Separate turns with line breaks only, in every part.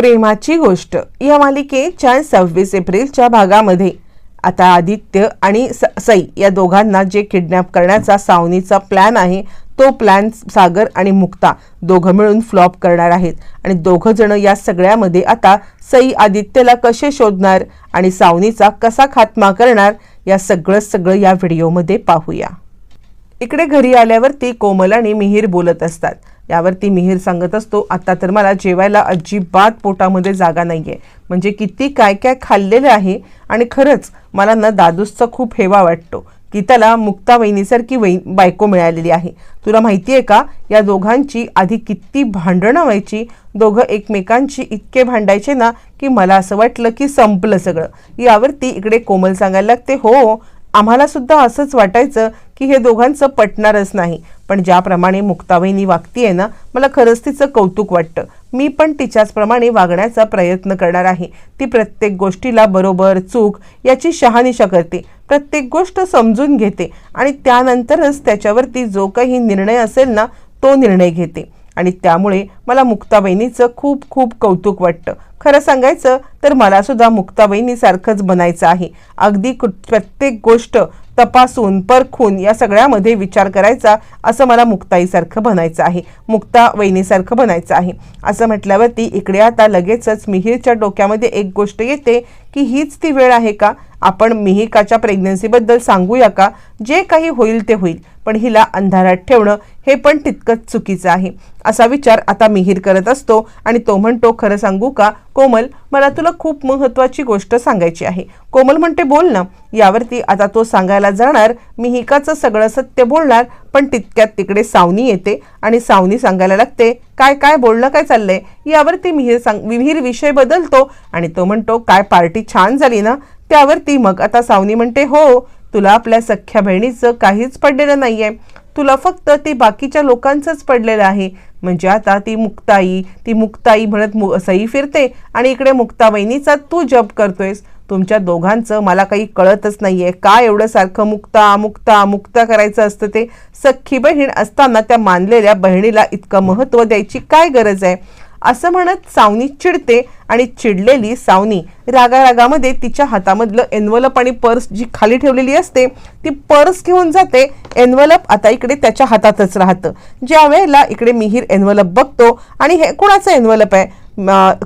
प्रेमाची गोष्ट. या मालिकेच्या सव्वीस एप्रिलच्या भागामध्ये आता आदित्य आणि स- सई या दोघांना जे किडनॅप करण्याचा सावनीचा प्लॅन आहे तो प्लॅन सागर आणि मुक्ता दोघं मिळून फ्लॉप करणार आहेत. आणि दोघं जण या सगळ्यामध्ये आता सई आदित्यला कसे शोधणार आणि सावनीचा कसा खात्मा करणार या सगळं सगळं या व्हिडिओमध्ये पाहूया. इकडे घरी आल्यावरती कोमल आणि मिहीर बोलत असतात. यावरती मिहीर सांगत असतो आता तर मला जेवायला अजिबात पोटामध्ये जागा नाही आहे म्हणजे किती काय काय खाल्लेलं आहे आणि खरंच मला ना दादूसचा खूप हेवा वाटतो. की त्याला मुक्ता वहिनीसारखी वै बायको मिळालेली आहे. तुला माहिती आहे का या दोघांची आधी किती भांडणं व्हायची? दोघं एकमेकांची इतके भांडायचे ना की मला असं वाटलं की संपलं सगळं. यावरती इकडे कोमल सांगायला लागते हो आम्हाला सुद्धा असंच वाटायचं की हे दोघांचं पटणारच नाही. पण ज्याप्रमाणे मुक्ताबाईनी वागतीये ना मला खरंच तिचं कौतुक वाटतं. मी पण तिच्याचप्रमाणे वागण्याचा प्रयत्न करणार आहे. ती प्रत्येक गोष्टीला बरोबर चूक याची शहानिशा करते. प्रत्येक गोष्ट समजून घेते आणि त्यानंतरच त्याच्यावरती जो काही निर्णय असेल ना तो निर्णय घेते. आणि त्यामुळे मला मुक्ताबहिणीचं खूप खूप कौतुक वाटतं. खरं सांगायचं तर मला सुद्धा मुक्ताबहिणीसारखंच बनायचं आहे. अगदी कुठ- प्रत्येक गोष्ट तपासून परखून या सगळ्यामध्ये विचार करायचा असं मला मुक्ताईसारखं बनायचं आहे. मुक्ता वहिनीसारखं बनायचं आहे. असं म्हटल्यावरती इकडे आता लगेचच मिहीरच्या डोक्यामध्ये एक गोष्ट येते की हीच ती वेळ आहे का? आपण मिहिकाच्या प्रेग्नन्सीबद्दल सांगूया का? जे काही होईल ते होईल पण हिला अंधारात ठेवणं हे पण तितकंच चुकीचं आहे. असा विचार आता मिहीर करत असतो आणि तो म्हणतो खरं सांगू का? कोमल मला तुला खूप महत्त्वाची गोष्ट सांगायची आहे. कोमल म्हणते बोल ना. यावरती आता तो सांगायला जाणार मिहिकाचं सगळं सत्य बोलणार पण तितक्यात तिकडे सावनी येते आणि सावनी सांगायला लागते काय काय बोलणं काय चाललंय? यावरती मिहीर सांग विहीर विषय बदलतो आणि तो म्हणतो काय पार्टी छान झाली ना? त्यावरती मग आता सावनी म्हणते हो तुला आपल्या सख्ख्या बहिणीचं काहीच पडलेलं नाहीये. तुला फक्त ते बाकीच्या लोकांचंच पडलेलं आहे. म्हणजे आता ती मुक्ताई ती मुक्ताई म्हणत मु सई फिरते आणि इकडे मुक्ता बहिणीचा तू जप करतोयस. तुमच्या दोघांचं मला काही कळतच नाही आहे का एवढं सारखं मुक्ता मुक्ता मुक्ता करायचं असतं ते? सख्खी बहीण असताना त्या मानलेल्या बहिणीला इतकं महत्त्व द्यायची काय गरज आहे? असं म्हणत सावनी चिडते आणि चिडलेली सावनी रागारागामध्ये तिच्या हातामधलं एन्व्हलप आणि पर्स जी खाली ठेवलेली असते ती पर्स घेऊन जाते. एन्व्हलप आता इकडे त्याच्या हातातच राहतं. ज्या वेळेला इकडे मिहीर एन्व्हलप बघतो आणि हे कुणाचं एन्व्हलप आहे?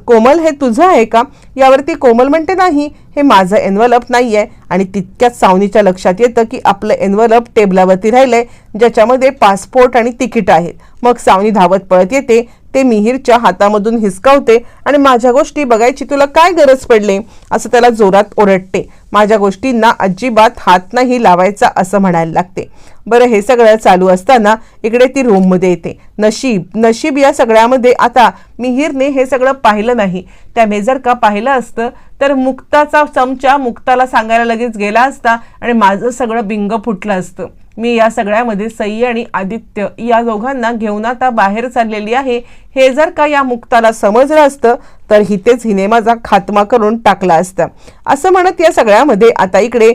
कोमल हे तुझं आहे का? यावरती कोमल म्हणते नाही हे माझं एन्व्हलप नाही आहे आणि तितक्याच सावनीच्या लक्षात येतं की आपलं एन्व्हलप टेबलावरती राहिलं आहे ज्याच्यामध्ये पासपोर्ट आणि तिकीट आहेत. मग सावनी धावत पळत येते ते मिहीरच्या हातामधून हिसकावते आणि माझ्या गोष्टी बघायची तुला काय गरज पडली? असं त्याला जोरात ओरडते. माझ्या गोष्टींना अजिबात हात नाही लावायचा असं म्हणायला लागते. बरं हे सगळं चालू असताना इकडे ती रूममध्ये येते. नशीब नशीब या सगळ्यामध्ये आता मिहीरने हे सगळं पाहिलं नाही. त्याने जर का पाहिलं असतं तर मुक्ताचा चमचा मुक्ताला सांगायला लगेच गेला असता आणि माझं सगळं बिंग फुटलं असतं. मी या सगळ्यामध्ये सई आणि आदित्य या दोघांना घेऊन आता बाहेर चाललेली आहे. हे जर का या मुक्ताला समजलं असतं तर हितेच हिने माझा खात्मा करून टाकला असता. असं म्हणत या सगळ्यामध्ये आता इकडे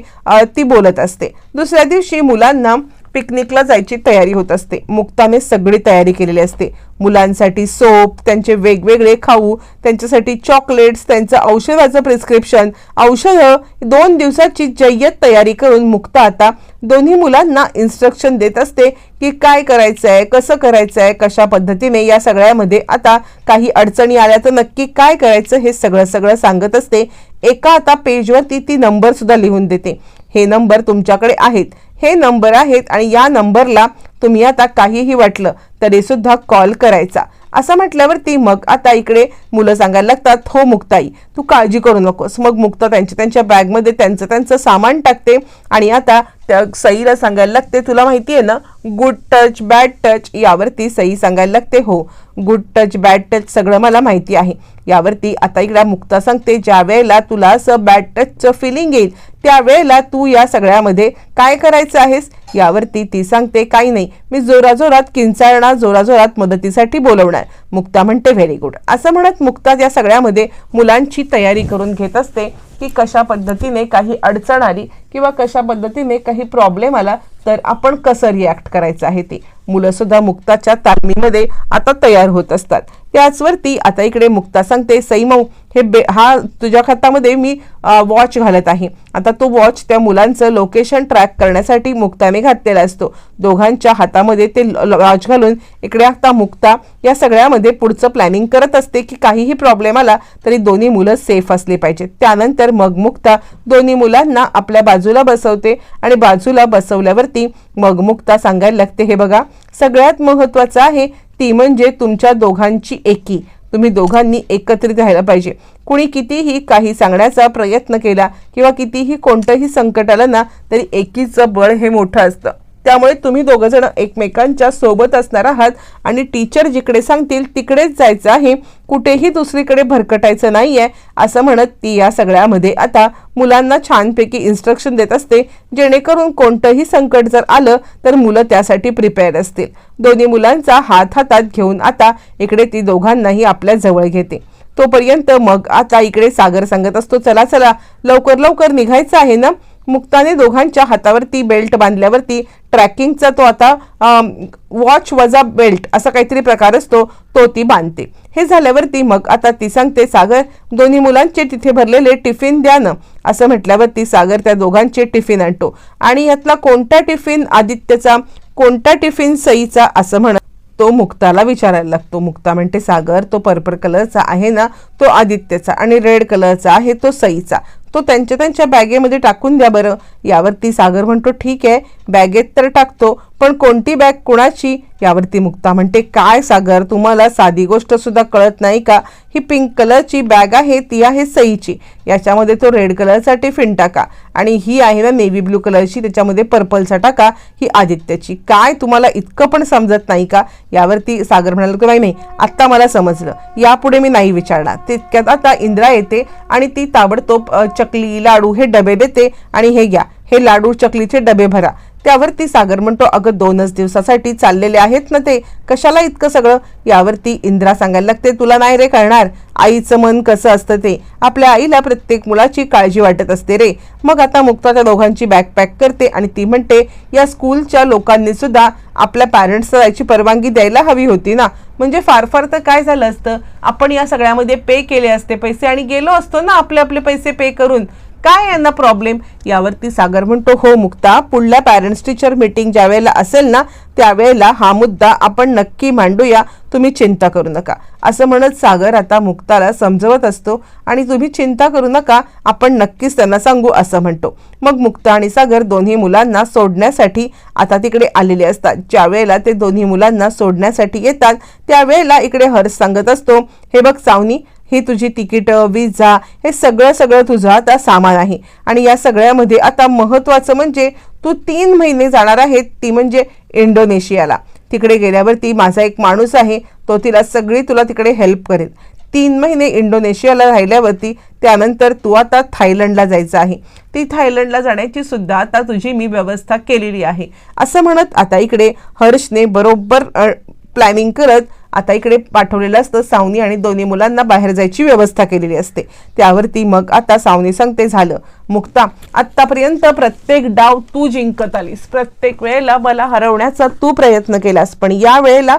ती बोलत असते. दुसऱ्या दिवशी मुलांना पिकनिकला जायची तयारी होत असते. मुक्ताने सगळी तयारी केलेली असते. मुलांसाठी सोप त्यांचे वेगवेगळे खाऊ त्यांच्यासाठी चॉकलेट्स त्यांचं औषधाचं प्रिस्क्रिप्शन औषधं दोन दिवसाची जय्यत तयारी करून मुक्ता आता दोन्ही मुलांना इन्स्ट्रक्शन देत असते की काय करायचं आहे कसं करायचं आहे कशा पद्धतीने या सगळ्यामध्ये आता काही अडचणी आल्या तर नक्की काय करायचं हे सगळं सगळं सांगत असते. एका आता पेजवरती ती नंबरसुद्धा लिहून देते. हे नंबर तुमच्याकडे आहेत. हे नंबर आहेत आणि या नंबरला तुम्ही आता काहीही वाटलं तरीसुद्धा कॉल करायचा. असं म्हटल्यावरती मग आता इकडे मुलं सांगायला लागतात हो मुक्ताई तू काळजी करू नकोस. मग मुक्ता त्यांच्या त्यांच्या बॅगमध्ये त्यांचं त्यांचं सामान टाकते आणि आता त्या सईला सांगायला लागते तुला माहिती आहे ना गुड टच बॅड टच यावरती सई सांगायला लागते हो गुड टच बॅड टच सगळं मला माहिती आहे. यावरती आता इकडे मुक्ता सांगते ज्या वेळेला तुला असं बॅड टचचं फिलिंग येईल त्यावेळेला तू या सगळ्यामध्ये काय करायचं आहेस? यावरती ती सांगते काही नाही मी जोराजोरात किंचाळणार जोराजोरात मदतीसाठी बोलवणार. मुक्ता म्हणते व्हेरी गुड असं म्हणत मुक्ता या सगळ्यामध्ये मुलांची तयारी करून घेत असते की कशा पद्धतीने काही अडचण आली किंवा कशा पद्धतीने काही प्रॉब्लेम आला तर आपण कसं रिॲक्ट करायचं आहे ते. मुलं सुद्धा मुक्ताच्या तालमीमध्ये आता तयार होत असतात. त्याचवरती आता इकडे मुक्ता सांगते सैमव हे बे हा तुझ्या खतामध्ये मी वॉच घालत आहे. आता तो वॉच त्या मुलांचं लोकेशन ट्रॅक करण्यासाठी मुक्ताने घातलेला असतो. दोघांच्या हातामध्ये ते वॉच घालून इकडे आता मुक्ता या सगळ्यामध्ये पुढचं प्लॅनिंग करत असते की काहीही प्रॉब्लेम आला तरी दोन्ही मुलं सेफ असली पाहिजेत. त्यानंतर मग मुक्ता दोन्ही मुलांना आपल्या बाजूला बसवते आणि बाजूला बसवल्यावरती मग मुक्ता सांगायला लागते हे बघा सगळ्यात महत्त्वाचं आहे ती म्हणजे तुमच्या दोघांची एकी. तुम्ही दोघांनी एकत्रित राहायला पाहिजे. कुणी कितीही काही सांगण्याचा प्रयत्न केला किंवा कितीही कोणतंही संकट आलं ना तरी एकीचं बळ हे मोठं असतं. त्यामुळे तुम्ही दोघंजण एकमेकांच्या सोबत असणार आहात आणि टीचर जिकडे सांगतील तिकडेच जायचं आहे. कुठेही दुसरीकडे भरकटायचं नाही आहे असं म्हणत ती या सगळ्यामध्ये. आता मुलांना छानपैकी इन्स्ट्रक्शन देत असते. जेणेकरून कोणतंही संकट जर आलं तर मुलं त्यासाठी प्रिपेअर असतील. दोन्ही मुलांचा हात हातात घेऊन आता इकडे ती दोघांनाही आपल्या जवळ घेते. तोपर्यंत मग आता इकडे सागर सांगत असतो चला चला लवकर लवकर निघायचं आहे ना? मुक्ताने दोघांच्या हातावरती बेल्ट बांधल्यावरती ट्रॅकिंगचा तो आता वॉच वजा बेल्ट असा काहीतरी प्रकार असतो तो ती बांधते. हे झाल्यावरती मग आता ती सांगते सागर दोन्ही मुलांचे तिथे भरलेले टिफिन द्या ना. असं म्हटल्यावरती सागर त्या दोघांचे टिफिन आणतो. आणि यातला कोणता टिफिन आदित्यचा कोणता टिफिन सईचा? असं म्हणत तो मुक्ताला विचारायला लागतो. मुक्ता म्हणते सागर तो पर्पल कलरचा आहे ना तो आदित्यचा आणि रेड कलरचा आहे तो सईचा. तो त्यांच्या त्यांच्या बॅगेमध्ये टाकून द्या बरं. यावरती सागर म्हणतो ठीक आहे बॅगेत तर टाकतो पण कोणती बॅग कुणाची? यावरती मुक्ता म्हणते काय सागर तुम्हाला साधी गोष्ट सुद्धा कळत नाही का? ही पिंक कलरची बॅग आहे ती आहे सईची. याच्यामध्ये तो रेड कलरचा टिफिन टाका. आणि ही आहे ना नेव्ही ब्लू कलरची त्याच्यामध्ये पर्पलचा टाका ही आदित्याची. काय तुम्हाला इतकं पण समजत नाही का? यावरती सागर म्हणाला की नाही नाही आत्ता मला समजलं. यापुढे मी नाही विचारणार. तितक्यात आता इंद्रा येते आणि ती ताबडतोब चकली लाडू हे डबे देते आणि हे घ्या. हे लाडू चकलीचे डबे भरा. त्यावरती सागर म्हणतो अगं दोनच दिवसासाठी चाललेले आहेत ना ते. कशाला इतकं सगळं? यावरती इंद्रा सांगायला लागते तुला नाही रे कळणार. आईचं मन कसं असतं ते. आपल्या आईला प्रत्येक मुलाची काळजी वाटत असते रे. मग आता मुक्ता त्या दोघांची बॅग पॅक करते आणि ती म्हणते या स्कूलच्या लोकांनी सुद्धा आपल्या पॅरेंट्सला याची परवानगी द्यायला हवी होती ना. म्हणजे फार फार तर काय झालं असतं? आपण या सगळ्यामध्ये पे केले असते पैसे आणि गेलो असतो ना आपले आपले पैसे पे करून. काय यांना प्रॉब्लेम यावरती सागर म्हणतो हो मुक्ता पुढल्या पॅरेंट्स टीचर मीटिंग ज्या वेळेला असेल ना त्यावेळेला हा मुद्दा आपण नक्की मांडूया. तुम्ही चिंता करू नका. असं म्हणत सागर आता मुक्ताला समजवत असतो आणि तुम्ही चिंता करू नका आपण नक्कीच त्यांना सांगू असं म्हणतो. मग मुक्ता आणि सागर दोन्ही मुलांना सोडण्यासाठी आता तिकडे आलेले असतात. ज्या वेळेला ते दोन्ही मुलांना सोडण्यासाठी येतात त्यावेळेला इकडे हर्ष सांगत असतो हे बघ सावनी ही तुझी तिकीट विजा हे सगळं सगळं तुझं आता सामान आहे. आणि या सगळ्यामध्ये आता महत्त्वाचं म्हणजे तू तीन महिने जाणार आहे ती म्हणजे इंडोनेशियाला. तिकडे गेल्यावरती माझा एक माणूस आहे तो तिला सगळी तुला तिकडे हेल्प करेल. तीन महिने इंडोनेशियाला राहिल्यावरती त्यानंतर तू आता थायलंडला जायचं आहे. ती थायलंडला जाण्याची सुद्धा आता तुझी मी व्यवस्था केलेली आहे. असं म्हणत आता इकडे हर्षने बरोबर प्लॅनिंग करत आता इकडे पाठवलेलं असतं सावनी आणि दोन्ही मुलांना बाहेर जायची व्यवस्था केलेली असते. त्यावरती मग आता सावनी सांगते झालं. मुक्ता आत्तापर्यंत प्रत्येक डाव तू जिंकत आलीस. प्रत्येक वेळेला मला हरवण्याचा तू प्रयत्न केलास पण या वेळेला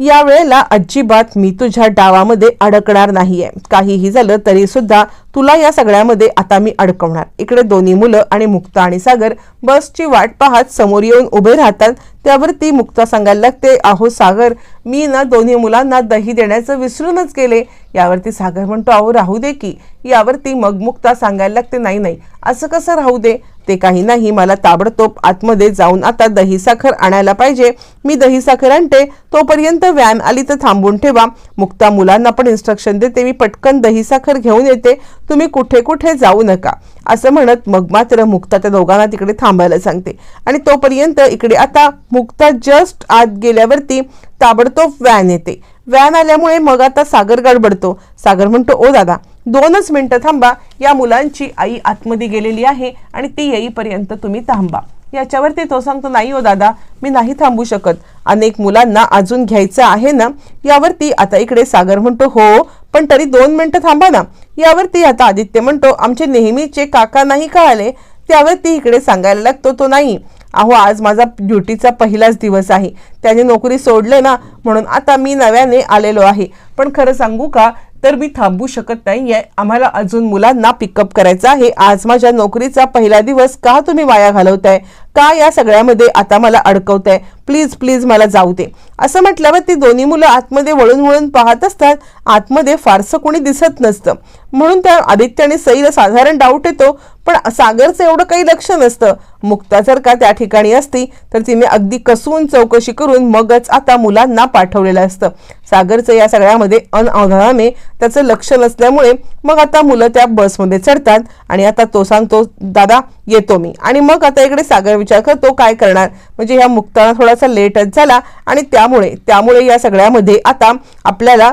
या वेळेला अजिबात मी तुझ्या डावामध्ये अडकणार नाहीये. काहीही झालं तरी सुद्धा तुला या सगळ्यामध्ये आता मी अडकवणार. इकडे दोन्ही मुलं आणि मुक्ता आणि सागर बसची वाट पाहत समोर येऊन उभे राहतात. त्यावरती मुक्ता सांगायला लागते अहो सागर मी ना दोन्ही मुलांना दही देण्याचं विसरूनच गेले. यावरती सागर म्हणतो अहो राहू दे की. यावरती मग मुक्ता सांगायला लागते नाही नाही असं कसं राहू दे? ते काही नाही मला ताबडतोब आतमध्ये जाऊन आता दही साखर आणायला पाहिजे. मी दही साखर आणते तोपर्यंत व्हॅन आली तर थांबून ठेवा. मुक्ता मुलांना पण इन्स्ट्रक्शन देते मी पटकन दही साखर घेऊन येते. तुम्ही कुठे कुठे जाऊ नका. असं म्हणत मग मात्र मुक्ता त्या दोघांना तिकडे थांबायला सांगते. आणि तोपर्यंत इकडे आता मुक्ता जस्ट आत गेल्यावरती ताबडतोब व्हॅन येते. व्हॅन आल्यामुळे मग आता सागर गडबडतो सागर म्हणतो ओ दादा दोनच मिनिटं थांबा. या मुलांची आई आतमध्ये गेलेली आहे आणि ती येईपर्यंत तुम्ही थांबा. याच्यावरती तो सांगतो नाही हो दादा मी नाही थांबू शकत. अनेक मुलांना अजून घ्यायचं आहे ना? यावरती आता इकडे सागर म्हणतो हो पण तरी दोन मिनटं थांबा ना. यावरती आता आदित्य म्हणतो आमचे नेहमीचे काका नाही का आले? त्यावरती इकडे सांगायला लागतो तो नाही. अहो आज माझा ड्युटीचा पहिलाच दिवस आहे. त्याने नोकरी सोडले ना म्हणून आता मी नव्याने आलेलो आहे. पण खरं सांगू का? तर मी थांबू शकत नाही. आहे आम्हाला अजून मुलांना पिकअप करायचं आहे. आज माझ्या नोकरीचा पहिला दिवस का तुम्ही वाया घालवताय? का या सगळ्यामध्ये आता मला अडकवताय? प्लीज प्लीज मला जाऊ दे. असं म्हटल्यावर ती दोन्ही मुलं आतमध्ये वळून वळून पाहत असतात. आतमध्ये फारसं कोणी दिसत नसतं. म्हणून त्या आदित्य आणि सईला साधारण डाऊट येतो. पण सागरचं एवढं काही लक्ष नसतं. मुक्ता जर का त्या ठिकाणी असती तर तिने अगदी कसून चौकशी करून मगच आता मुलांना पाठवलेलं असतं. सागरचं या सगळ्यामध्ये अनअवधानाने त्याचं लक्ष नसल्यामुळे मग आता मुलं त्या बसमध्ये चढतात आणि आता तो सांगतो दादा येतो मी. आणि मग आता इकडे सागर विचार करतो काय करणार? म्हणजे ह्या मुक्ताना थोडासा लेटच झाला आणि त्यामुळे त्यामुळे या सगळ्यामध्ये आता आपल्याला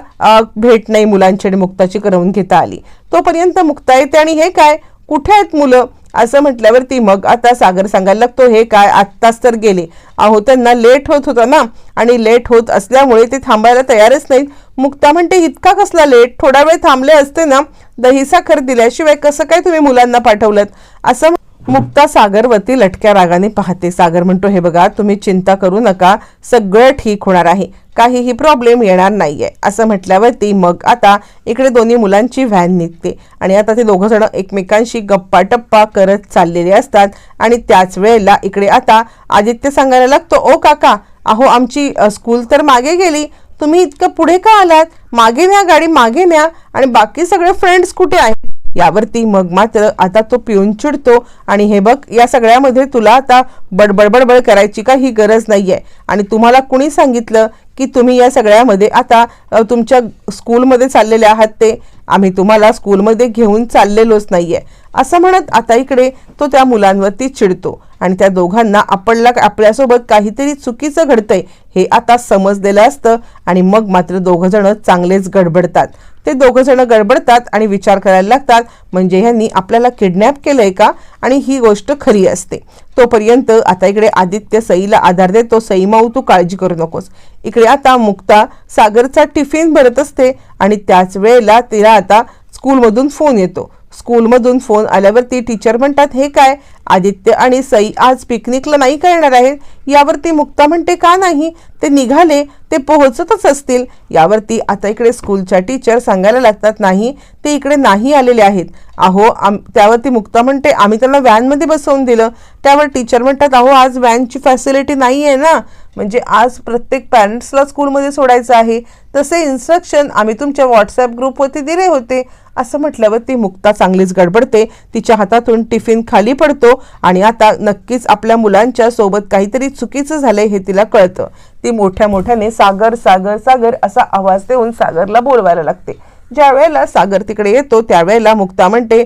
भेट नाही मुलांची आणि मुक्ताची करवून घेता आली. तोपर्यंत मुक्ता येते आणि हे काय? कुठे आहेत मुलं? असं म्हटल्यावरती मग आता सागर सांगायला लागतो हे काय आत्ताच तर गेले. अहो त्यांना लेट होत होता ना आणि लेट होत असल्यामुळे ते थांबायला तयारच नाहीत. मुक्ता म्हणते इतका कसला लेट? थोडा वेळ थांबले असते ना दही साखर दिल्याशिवाय कसं काय तुम्ही मुलांना पाठवलं असं मुक्ता सागरवरती लटक्या रागाने पाहते. सागर म्हणतो हे बघा तुम्ही चिंता करू नका. सगळं ठीक होणार आहे. काहीही प्रॉब्लेम येणार नाहीये. असं म्हटल्यावरती मग आता इकडे दोन्ही मुलांची व्हॅन निघते. आणि आता ते दोघं जण एकमेकांशी गप्पा टप्पा करत चाललेले असतात. आणि त्याच वेळेला इकडे आता आदित्य सांगायला लागतो ओ काका अहो आमची स्कूल तर मागे गेली. तुम्ही इतकं पुढे का आलात? मागे न्या गाडी मागे न्या. आणि बाकी सगळे फ्रेंड्स कुठे आहेत? यावरती मग मात्र आता तो पिऊन चिडतो. आणि हे बघ या सगळ्यामध्ये तुला आता बडबड बडबड करायची काही गरज नाहीये. आणि तुम्हाला कुणी सांगितलं की तुम्ही या सगळ्यामध्ये आता तुमच्या स्कूलमध्ये चाललेले आहात ते? आम्ही तुम्हाला स्कूलमध्ये घेऊन चाललेलोच नाहीये. असं म्हणत आता इकडे तो त्या मुलांवरती चिडतो. आणि त्या दोघांना आपणला आपल्यासोबत काहीतरी चुकीचं घडतंय हे आता समजलेलं असतं आणि मग मात्र दोघंजणं चांगलेच गडबडतात. ते दोघंजणं गडबडतात आणि विचार करायला लागतात म्हणजे ह्यांनी आपल्याला किडनॅप केलं आहे का? आणि ही गोष्ट खरी असते. तोपर्यंत आता इकडे आदित्य सईला आधार देतो सई माऊ तू काळजी करू नकोस. इकडे आता मुक्ता सागरचा टिफिन भरत असते आणि त्याच वेळेला तिला आता स्कूलमधून फोन येतो. स्कूलमधून फोन आल्यावरती टीचर म्हणतात हे काय? आदित्य आणि सई आज पिकनिकला नाही करणार आहेत? यावरती मुक्ता म्हणते का नाही? ते निघाले ते पोहोचतच असतील. यावरती आता इकडे स्कूलच्या टीचर सांगायला लागतात नाही ते इकडे नाही आलेले आहेत. अहो आम त्यावरती मुक्ता म्हणते आम्ही त्यांना व्हॅनमध्ये बसवून दिलं. त्यावर टीचर म्हणतात अहो आज व्हॅनची फॅसिलिटी नाही आहे ना. म्हणजे आज प्रत्येक पॅरेंट्सला स्कूलमध्ये सोडायचं आहे. तसे इन्स्ट्रक्शन आम्ही तुमच्या व्हॉट्सॲप ग्रुपवरती दिले होते. असं म्हटल्यावर ती मुक्ता चांगलीच गडबडते. तिच्या हातातून टिफिन खाली पडतो आणि आता नक्कीच आपल्या मुलांच्या सोबत काहीतरी चुकीचं झालंय हे तिला कळतं. ती मोठ्या मोठ्याने सागर सागर सागर असा आवाज देऊन सागरला बोलवायला लागते. ज्या वेळेला सागर तिकडे येतो त्यावेळेला मुक्ता म्हणते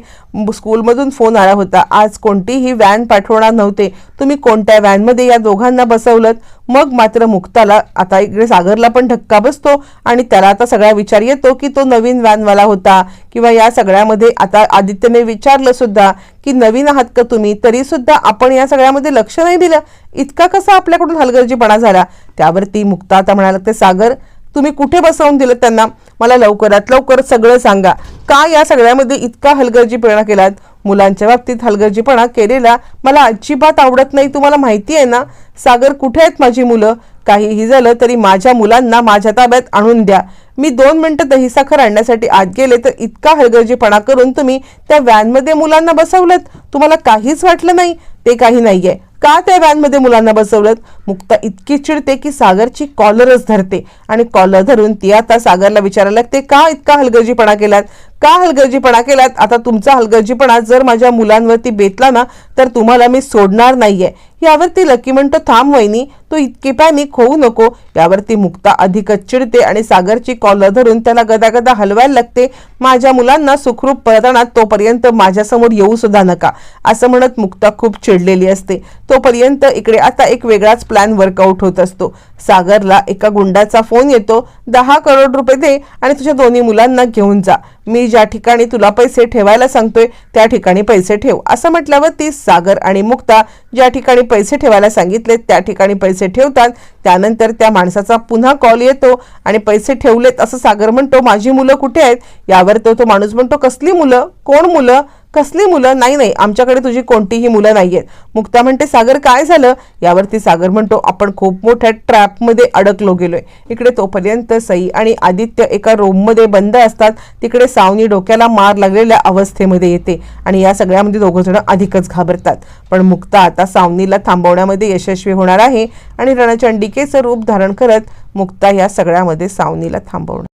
स्कूलमधून फोन आला होता. आज कोणतीही व्हॅन पाठवणार नव्हते. तुम्ही कोणत्या व्हॅनमध्ये या दोघांना बसवलं मग मात्र मुक्ताला आता इकडे सागरला पण धक्का बसतो आणि त्याला आता सगळा विचार येतो की तो नवीन व्हॅनवाला होता किंवा या सगळ्यामध्ये आता आदित्यने विचारलं सुद्धा की नवीन आहात का तुम्ही? तरी सुद्धा आपण या सगळ्यामध्ये लक्ष नाही दिलं. इतका कसा आपल्याकडून हलगर्जीपणा झाला? त्यावरती मुक्ता आता म्हणायला लागते सागर तुम्ही कुठे बसवून दिलं त्यांना? मला लवकरात लवकर सगळं सांगा. का या सगळ्यामध्ये इतका हलगर्जीपणा केलात? मुलांच्या बाबतीत हलगर्जीपणा केलेला मला अजिबात आवडत नाही. तुम्हाला माहिती आहे ना? सागर कुठे आहेत माझी मुलं? काहीही झालं तरी माझ्या मुलांना माझ्या ताब्यात आणून द्या. मी दोन मिनटं दहीसाखर आणण्यासाठी आत गेले तर इतका हलगर्जीपणा करून तुम्ही त्या व्हॅनमध्ये मुलांना बसवलं तुम्हाला काहीच वाटलं नाही? ते काही नाहीये. का त्या व्हॅनमध्ये मुलांना बसवलं? मुक्ता इतकी चिडते की सागरची कॉलरच धरते. आणि कॉलर धरून ती आता सागरला विचारायला लागते का इतका हलगर्जीपणा केलात? का हलगर्जीपणा केलात? आता तुमचा हलगर्जीपणा जर माझ्या मुलांवरती बेतला ना तर तुम्हाला मी सोडणार नाहीये. यावरती लकी म्हणतो थांब वहिनी तू इतकी पॅनिक होऊ नको. यावरती मुक्ता अधिकच चिडते आणि सागरची कॉलर धरून त्याला गदागदा हलवायला लागते. माझ्या मुलांना सुखरूप परत तोपर्यंत माझ्यासमोर येऊ सुद्धा नका. असं म्हणत मुक्ता खूप चिडलेली असते. तोपर्यंत इकडे आता एक वेगळाच प्लॅन वर्कआउट होत असतो. सागरला एका गुंडाचा फोन येतो. दहा करोड रुपये दे आणि तुझ्या दोन्ही मुलांना घेऊन जा. मी ज्या ठिकाणी तुला पैसे ठेवायला सांगतोय त्या ठिकाणी पैसे ठेव. असं म्हटल्यावर ती सागर आणि मुक्ता ज्या ठिकाणी पैसे ठेवायला सांगितले त्या ठिकाणी पैसे ठेवतात. त्यानंतर त्या माणसाचा पुन्हा कॉल येतो आणि पैसे ठेवलेत असं सागर म्हणतो माझी मुलं कुठे आहेत? यावर तो तो माणूस म्हणतो कसली मुलं? कोण मुलं? कसली मुलं? नाही नाही. आमच्याकडे तुझी कोणतीही मुलं नाही आहेत मुक्ता म्हणते सागर काय झालं? यावरती सागर म्हणतो आपण खूप मोठ्या ट्रॅपमध्ये अडकलो गेलोय. इकडे तोपर्यंत सई आणि आदित्य एका रूममध्ये बंद असतात. तिकडे सावनी डोक्याला मार लागलेल्या अवस्थेमध्ये येते आणि या सगळ्यामध्ये दोघं जण अधिकच घाबरतात. पण मुक्ता आता सावनीला थांबवण्यामध्ये यशस्वी होणार आहे आणि रणचंडिकेचं रूप धारण करत मुक्ता या सगळ्यामध्ये सावनीला थांबवणार